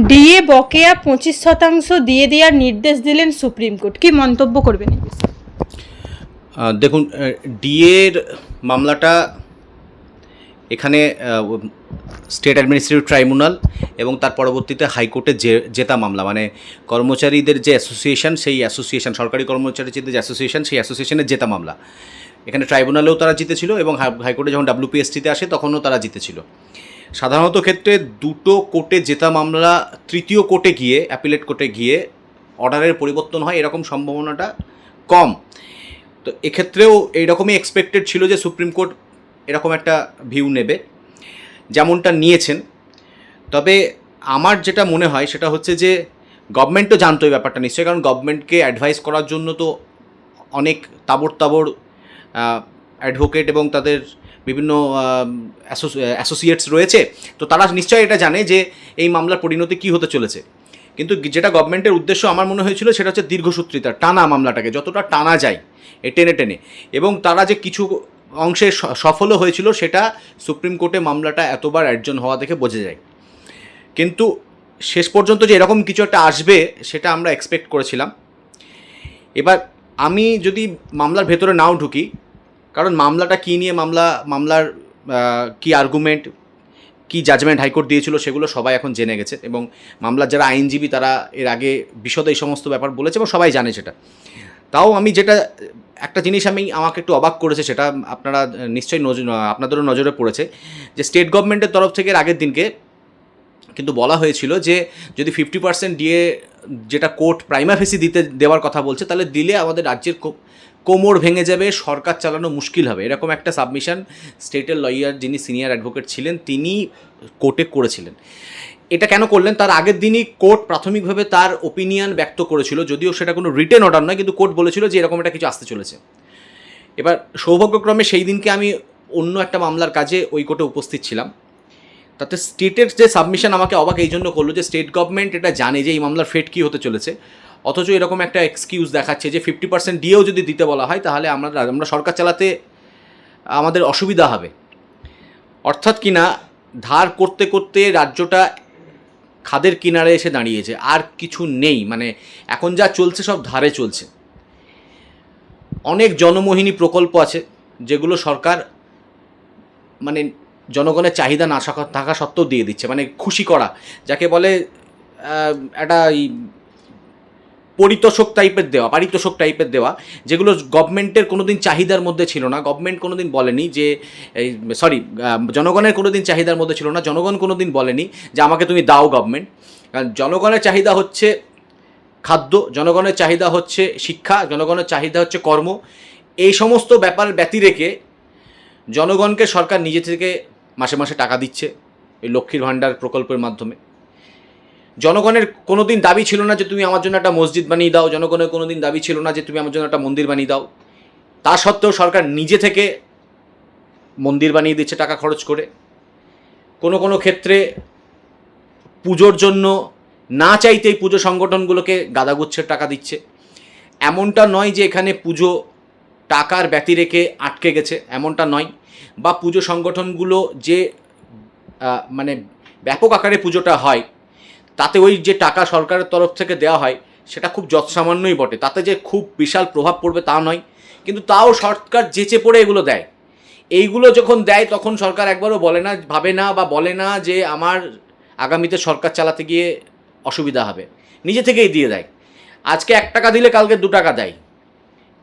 DA বকেয়া পঁচিশ শতাংশ দিয়ে দেওয়ার নির্দেশ দিলেন সুপ্রিম কোর্ট। কি মন্তব্য করবেন দেখুন ডিএর মামলাটা এখানে স্টেট অ্যাডমিনিস্ট্রেটিভ ট্রাইব্যুনাল এবং তার পরবর্তীতে হাইকোর্টে যে, জেতা মামলা। মানে কর্মচারীদের যে অ্যাসোসিয়েশন, সেই অ্যাসোসিয়েশন, সরকারি কর্মচারীদের যে অ্যাসোসিয়েশন, সেই অ্যাসোসিয়েশনের জেতা মামলা। এখানে ট্রাইব্যুনালেও তারা জিতেছিল এবং হাই- হাইকোর্টে যখন ডাব্লিউপিএসটিতে আসে, তখনও তারা জিতেছিল। সাধারণত ক্ষেত্রে দুটো কোর্টে জেতা মামলা, তৃতীয় কোর্টে গিয়ে, অ্যাপিলেট কোর্টে গিয়ে অর্ডারের পরিবর্তন হয়, এরকম সম্ভাবনাটা কম। তো এক্ষেত্রেও এইরকমই এক্সপেক্টেড ছিল যে সুপ্রিম কোর্ট এরকম একটা ভিউ নেবে, যেমনটা নিয়েছেন। তবে আমার যেটা মনে হয়, সেটা হচ্ছে যে গভর্নমেন্টও জানতো এই ব্যাপারটা নিশ্চয়ই, কারণ গভর্নমেন্টকে অ্যাডভাইস করার জন্য তো অনেক তাবড় তাবড় অ্যাডভোকেট এবং তাদের বিভিন্ন অ্যাসোসিয়েটস রয়েছে, তো তারা নিশ্চয়ই এটা জানে যে এই মামলার পরিণতি কী হতে চলেছে। কিন্তু যেটা গভর্নমেন্টের উদ্দেশ্য আমার মনে হয়েছিল সেটা হচ্ছে দীর্ঘসূত্রিতা, টানা মামলাটাকে, যতটা টানা যায়, এ টেনে টেনে। এবং তারা যে কিছু অংশে সফলও হয়েছিল, সেটা সুপ্রিম কোর্টে মামলাটা এতবার অর্জন হওয়া দেখে বোঝা যায়। কিন্তু শেষ পর্যন্ত যে এরকম কিছু একটা আসবে, সেটা আমরা এক্সপেক্ট করেছিলাম। এবার আমি যদি মামলার ভেতরে নাও ঢুকি কারণ মামলাটা কী নিয়ে মামলা, মামলার কী আর্গুমেন্ট কী জাজমেন্ট হাইকোর্ট দিয়েছিল সেগুলো সবাই এখন জেনে গেছে এবং মামলার যারা আইনজীবী তারা এর আগে বিশদে এই সমস্ত ব্যাপার বলেছে এবং সবাই জানে সেটা। তাও আমি যেটা, একটা জিনিস আমি আমাকে একটু অবাক করেছে সেটা আপনারা নিশ্চয়ই নজর আপনাদেরও নজরে পড়েছে যে স্টেট গভর্নমেন্টের তরফ থেকে আগের দিনকে কিন্তু বলা হয়েছিল যে যদি ফিফটি পার্সেন্ট দিয়ে যেটা কোর্ট প্রাইমাফেসি দিতে, দেওয়ার কথা বলছে, তাহলে দিলে আমাদের রাজ্যের কোমর ভেঙে যাবে, সরকার চালানো মুশকিল হবে। এরকম একটা সাবমিশন স্টেটের লয়ার যিনি সিনিয়র অ্যাডভোকেট ছিলেন, তিনি কোর্টে করেছিলেন। এটা কেন করলেন? তার আগের দিনই কোর্ট প্রাথমিকভাবে তার ওপিনিয়ন ব্যক্ত করেছিল, যদিও সেটা কোনো রিটেন অর্ডার নয়, কিন্তু কোর্ট বলেছিল যে এরকম একটা কিছু আসতে চলেছে। এবার সৌভাগ্যক্রমে সেই দিনকে আমি অন্য একটা মামলার কাজে ওই কোর্টে উপস্থিত ছিলাম। তাতে স্টেটের যে সাবমিশন আমাকে অবাক এই জন্য করল যে স্টেট গভর্নমেন্ট এটা জানে যে এই মামলার ফেট কী হতে চলেছে। অথচ এরকম একটা এক্সকিউজ দেখাচ্ছে যে ফিফটি পার্সেন্ট দিয়েও যদি দিতে বলা হয়, তাহলে আমরা আমরা সরকার চালাতে আমাদের অসুবিধা হবে। অর্থাৎ কিনা ধার করতে করতে রাজ্যটা খাদের কিনারে এসে দাঁড়িয়েছে, আর কিছু নেই। মানে এখন যা চলছে সব ধারে চলছে। অনেক জনমোহিনী প্রকল্প আছে, যেগুলো সরকার মানে জনগণের চাহিদা না থাকা- সত্ত্বেও দিয়ে দিচ্ছে। মানে খুশি করা, যাকে বলে একটা পরিতোষক টাইপের দেওয়া, পারিতোষক টাইপের দেওয়া, যেগুলো গভর্নমেন্টের কোনোদিন চাহিদার মধ্যে ছিল না। গভর্নমেন্ট কোনোদিন বলেনি যে সরি জনগণের কোনোদিন চাহিদার মধ্যে ছিল না। জনগণ কোনো দিন বলেনি যে, আমাকে তুমি দাও গভর্নমেন্ট কারণ জনগণের চাহিদা হচ্ছে খাদ্য, জনগণের চাহিদা হচ্ছে শিক্ষা, জনগণের চাহিদা হচ্ছে কর্ম। এই সমস্ত ব্যাপার ব্যতি রেখে জনগণকে সরকার নিজে থেকে মাসে মাসে টাকা দিচ্ছে এই লক্ষ্মীর ভাণ্ডার প্রকল্পের মাধ্যমে। জনগণের কোনোদিন দাবি ছিল না যে তুমি আমার জন্য একটা মসজিদ বানিয়ে দাও। জনগণের কোনোদিন দাবি ছিল না যে তুমি আমার জন্য একটা মন্দির বানিয়ে দাও। তা সত্ত্বেও সরকার নিজে থেকে মন্দির বানিয়ে দিচ্ছে টাকা খরচ করে। কোনো কোনো ক্ষেত্রে পুজোর জন্য না চাইতেই পুজো সংগঠনগুলোকে গাদাগুচ্ছের টাকা দিচ্ছে। এমনটা নয় যে এখানে পুজো টাকার ব্যতি রেখে আটকে গেছে, এমনটা নয়। বা পুজো সংগঠনগুলো যে মানে ব্যাপক আকারে পুজোটা হয় তাতে ওই যে টাকা সরকারের তরফ থেকে দেওয়া হয়, সেটা খুব যৎসামান্যই বটে। তাতে যে খুব বিশাল প্রভাব পড়বে তা নয়, কিন্তু তাও সরকার যেচে পড়ে এগুলো দেয়। এইগুলো যখন দেয়, তখন সরকার একবারও বলে না, ভাবে না বা বলে না যে আমার আগামীতে সরকার চালাতে গিয়ে অসুবিধা হবে। নিজে থেকেই দিয়ে দেয়। আজকে এক টাকা দিলে কালকে দু টাকা দেয়।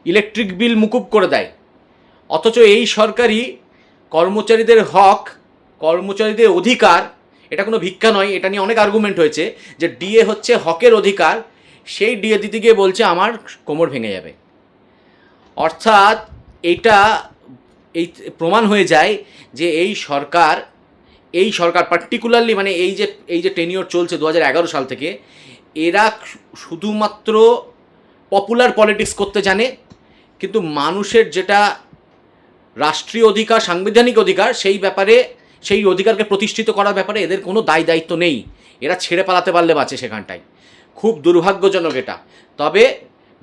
ইলেকট্রিক বিল মুকুব করে দেয়। অথচ এই সরকারই কর্মচারীদের হক, কর্মচারীদের অধিকার এটা কোনো ভিক্ষা নয়, এটা নিয়ে অনেক আর্গুমেন্ট হয়েছে যে ডিএ হচ্ছে হকের অধিকার, সেই ডিএ দিতে গিয়ে বলছে আমার কোমর ভেঙে যাবে। অর্থাৎ এটা এই প্রমাণ হয়ে যায় যে এই সরকার এই সরকার পার্টিকুলারলি মানে এই যে এই যে টেনিওর চলছে দু হাজার এগারো সাল থেকে, এরা শুধুমাত্র পপুলার পলিটিক্স করতে জানে, কিন্তু মানুষের যেটা রাষ্ট্রীয় অধিকার, সাংবিধানিক অধিকার, সেই ব্যাপারে সেই অধিকারকে প্রতিষ্ঠিত করার ব্যাপারে এদের কোনো দায় দায়িত্ব নেই। এরা ছেড়ে পালাতে পারলে বাঁচে সেখানটায়। খুব দুর্ভাগ্যজনক এটা। তবে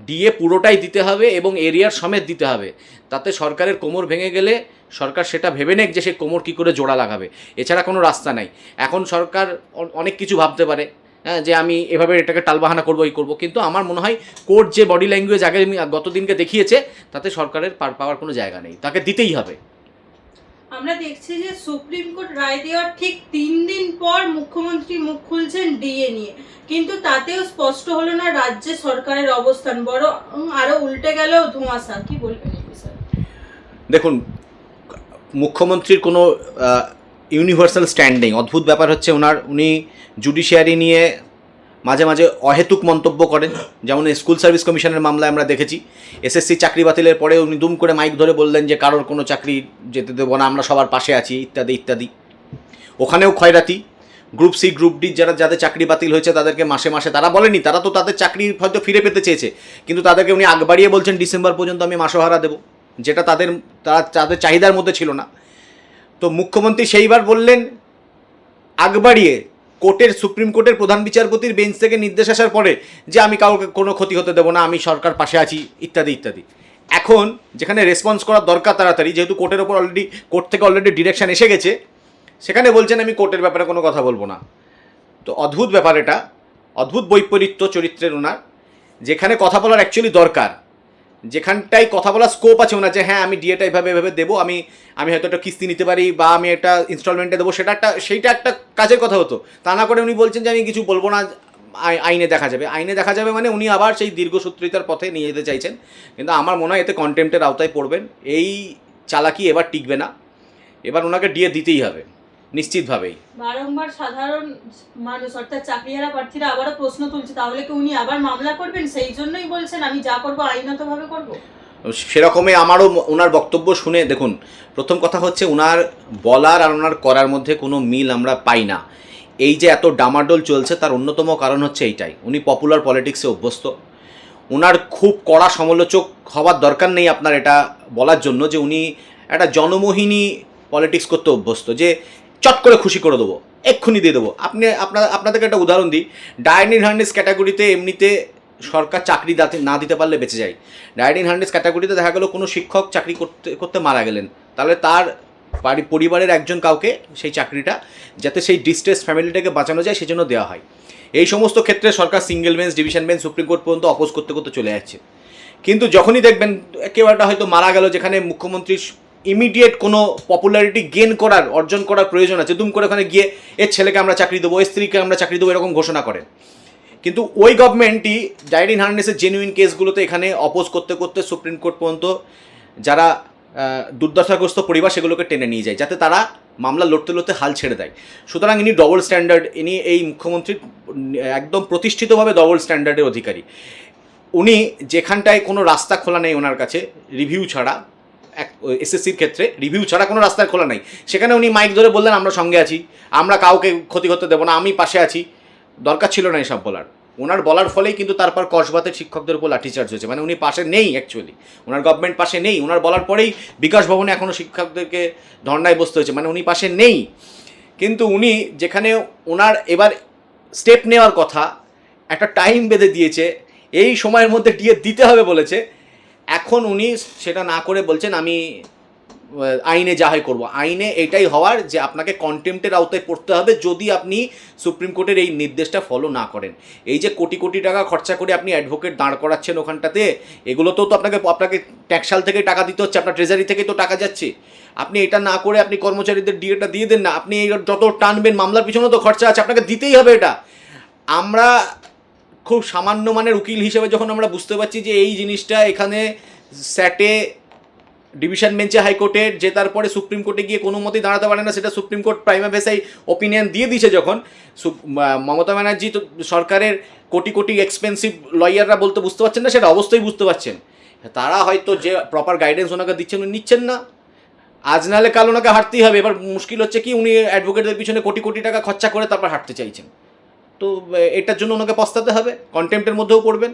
ডিএ পুরোটাই দিতে হবে এবং এরিয়ার সমেত দিতে হবে। তাতে সরকারের কোমর ভেঙে গেলে সরকার সেটা ভেবে নেক যে সে কোমর কী করে জোড়া লাগাবে। এছাড়া কোনো রাস্তা নাই। এখন সরকার অনেক কিছু ভাবতে পারে হ্যাঁ যে আমি এভাবে এটাকে টালবাহানা করব, এই করব। কিন্তু আমার মনে হয় কোর্ট যে বডি ল্যাঙ্গুয়েজ আগে আমি গত দিনকে দেখিয়েছে, তাতে সরকারের পার, পাওয়ার কোনো জায়গা নেই। তাকে দিতেই হবে। আমরা দেখছি যে সুপ্রিম কোর্ট রায় দেওয়ার ঠিক তিন দিন পর মুখ্যমন্ত্রী মুখ খুলছেন ডিএ নিয়ে। কিন্তু তাতেও স্পষ্ট হলো না রাজ্যে সরকারের অবস্থান বড় আরও উল্টে গেল ধোঁয়াশা। কি বলবেন দেখুন, মুখ্যমন্ত্রীর কোনো ইউনিভার্সাল স্ট্যান্ডিং অদ্ভুত ব্যাপার হচ্ছে ওনার, উনি জুডিশিয়ারি নিয়ে মাঝে মাঝে অহেতুক মন্তব্য করেন। যেমন স্কুল সার্ভিস কমিশনের মামলায় আমরা দেখেছি, এসএসসি চাকরি বাতিলের পরে উনি দুম করে মাইক ধরে বললেন যে কারোর কোনো চাকরি যেতে দেবো না, আমরা সবার পাশে আছি, ইত্যাদি ইত্যাদি। ওখানেও ক্ষয়রাতি। গ্রুপ সি, গ্রুপ ডি, যারা যাদের চাকরি বাতিল হয়েছে তাদেরকে মাসে মাসে, তারা বলেনি, তারা তো তাদের চাকরি হয়তো ফিরে পেতে চেয়েছে, কিন্তু তাদেরকে উনি আগ বাড়িয়ে বলছেন, ডিসেম্বর পর্যন্ত আমি মাসোহারা দেবো, যেটা তাদের, তারা, তাদের চাহিদার মধ্যে ছিল না। তো মুখ্যমন্ত্রী সেইবার বললেন, আগ বাড়িয়ে কোর্টের, সুপ্রিম কোর্টের প্রধান বিচারপতির বেঞ্চ থেকে নির্দেশ আসার পরে যে আমি কাউকে কোনো ক্ষতি হতে দেবো না, আমি সরকার পাশে আছি, ইত্যাদি ইত্যাদি। এখন যেখানে রেসপন্স করার দরকার তাড়াতাড়ি, যেহেতু কোর্টের ওপর অলরেডি কোর্ট থেকে অলরেডি ডিরেকশন এসে গেছে, সেখানে বলছেন আমি কোর্টের ব্যাপারে কোনো কথা বলব না। তো অদ্ভুত ব্যাপার এটা, অদ্ভুত বৈপরীত্য চরিত্রের ওনার যেখানে কথা বলার অ্যাকচুয়ালি দরকার। যেখানটাই কথা বলার স্কোপ আছে ওনার যে হ্যাঁ আমি ডিএটা এভাবে এভাবে দেবো, আমি আমি হয়তো একটা কিস্তি নিতে পারি বা আমি একটা ইনস্টলমেন্টে দেবো। সেটা একটা, সেইটা একটা কাজের কথা হতো। তা না করে উনি বলছেন যে, আমি কিছু বলব না আইনে দেখা যাবে। আইনে দেখা যাবে মানে উনি আবার সেই দীর্ঘসূত্রিতার পথে নিয়ে যেতে চাইছেন। কিন্তু আমার মনে হয় এতে কন্টেম্পটের আওতায় পড়বেন। এই চালাকি এবার টিকবে না। এবার ওনাকে ডিএ দিতেই হবে। নিশ্চিতভাবেই। বারংবার সাধারণ মানুষ অর্থাৎ চাকরিহারা প্রার্থীরা আবারও প্রশ্ন তুলছে তাহলে কি উনি আবার মামলা করবেন? সেই জন্যই বলছেন আমি যা করব আইনতভাবে করব। সেরকমই আমারও ওনার বক্তব্য শুনে দেখুন প্রথম কথা হচ্ছে ওনার বলার আর ওনার করার মধ্যে কোনো মিল আমরা পাই না। এই যে এত ডামাডোল চলছে তার অন্যতম কারণ হচ্ছে এইটাই। উনি পপুলার পলিটিক্সে অভ্যস্ত। ওনার খুব কড়া সমালোচক হওয়ার দরকার নেই আপনার এটা বলার জন্য যে উনি একটা জনমোহিনী পলিটিক্স করতে অভ্যস্ত। যে চট করে খুশি করে দেবো। এক্ষুনি দিয়ে দেবো। আপনি, আপনার, আপনাদেরকে একটা উদাহরণ দিই। ডায়নিন হার্নেস ক্যাটাগরিতে এমনিতে সরকার চাকরি দাতে- না দিতে পারলে বেঁচে যায়। ডায়নিন হার্নেস ক্যাটাগরিতে দেখা গেলো কোনো শিক্ষক চাকরি করতে করতে মারা গেলেন। তাহলে তার বাড়ি, পরিবারের একজন কাউকে সেই চাকরিটা, যাতে সেই ডিস্ট্রেস ফ্যামিলিটাকে বাঁচানো যায়, সেজন্য দেওয়া হয়। এই সমস্ত ক্ষেত্রে সরকার single bench division bench supreme court পর্যন্ত অপোজ করতে করতে চলে যাচ্ছে। কিন্তু যখনই দেখবেন কেউ একটা হয়তো মারা গেল, যেখানে মুখ্যমন্ত্রীর ইমিডিয়েট কোনো পপুলারিটি গেন করার, অর্জন করার প্রয়োজন আছে। দুম করে ওখানে গিয়ে এর ছেলেকে আমরা চাকরি দেবো এর স্ত্রীকে আমরা চাকরি দেবো, এরকম ঘোষণা করেন। কিন্তু ওই গভর্নমেন্টই ডাইরিন হার্নেসের জেনুইন কেসগুলোতে এখানে অপোজ করতে করতে সুপ্রিম কোর্ট পর্যন্ত যারা দুর্দশাগ্রস্ত পরিবার সেগুলোকে টেনে নিয়ে যায়, যাতে তারা মামলা লড়তে লড়তে হাল ছেড়ে দেয়। সুতরাং ইনি ডবল স্ট্যান্ডার্ড ইনি এই মুখ্যমন্ত্রীর একদম প্রতিষ্ঠিতভাবে ডবল স্ট্যান্ডার্ডের অধিকারী। উনি যেখানটায় কোনো রাস্তা খোলা নেই ওনার কাছে রিভিউ ছাড়া এসএসসির ক্ষেত্রে রিভিউ ছাড়া কোনো রাস্তা খোলা নাই। সেখানে উনি মাইক ধরে বললেন, আমরা সঙ্গে আছি। আমরা কাউকে ক্ষতি করতে দেবো না। আমি পাশে আছি। দরকার ছিল না এসব বলার। ওনার বলার ফলেই কিন্তু তারপর কসবাতের শিক্ষকদের উপর লাঠিচার্জ হয়েছে। মানে উনি পাশে নেই অ্যাকচুয়ালি ওনার গভর্নমেন্ট পাশে নেই। ওনার বলার পরেই বিকাশ ভবনে এখনও শিক্ষকদেরকে ধর্নায় বসতে হয়েছে। মানে উনি পাশে নেই। কিন্তু উনি যেখানে ওনার এবার স্টেপ নেওয়ার কথা, একটা টাইম বেঁধে দিয়েছে, এই সময়ের মধ্যে ডিএ দিতে হবে বলেছে। এখন উনি সেটা না করে বলছেন, আমি আইনে যা করব। আইনে এটাই হওয়ার যে আপনাকে কন্টেম্পটের আওতায় পড়তে হবে যদি আপনি সুপ্রিম কোর্টের এই নির্দেশটা ফলো না করেন। এই যে কোটি কোটি টাকা খরচা করে আপনি অ্যাডভোকেট দাঁড় করাচ্ছেন ওখানটাতে এগুলোতেও তো আপনাকে আপনাকে ট্যাক্সাল থেকে টাকা দিতে হচ্ছে, আপনার ট্রেজারি থেকে তো টাকা যাচ্ছে। আপনি এটা না করে আপনি কর্মচারীদের ডিএটা দিয়ে দেন না, আপনি যত টানবেন, মামলার পিছনে তো খরচা আছে, আপনাকে দিতেই হবে এটা। আমরা খুব সামান্য মানের উকিল হিসেবে যখন আমরা বুঝতে পারছি যে এই জিনিসটা এখানে স্যাটে ডিভিশন বেঞ্চে হাইকোর্টের যে তারপরে সুপ্রিম কোর্টে গিয়ে কোনো মতেই দাঁড়াতে পারে না, সেটা supreme court prima facie opinion দিয়ে দিয়েছে যখন। মমতা ব্যানার্জি তো সরকারের কোটি কোটি এক্সপেন্সিভ লয়াররা বলতে বুঝতে পারছেন না, সেটা অবশ্যই বুঝতে পারছেন। তারা হয়তো যে প্রপার গাইডেন্স ওনাকে দিচ্ছেন, উনি নিচ্ছেন না। আজ নাহলে কাল ওনাকে হাঁটতেই হবে। এবার মুশকিল হচ্ছে কি, উনি অ্যাডভোকেটদের পিছনে কোটি কোটি টাকা খরচা করে তারপর হাঁটতে চাইছেন। তো এটার জন্য ওনাকে পস্তাতে হবে কন্টেম্পের মধ্যেও পড়বেন।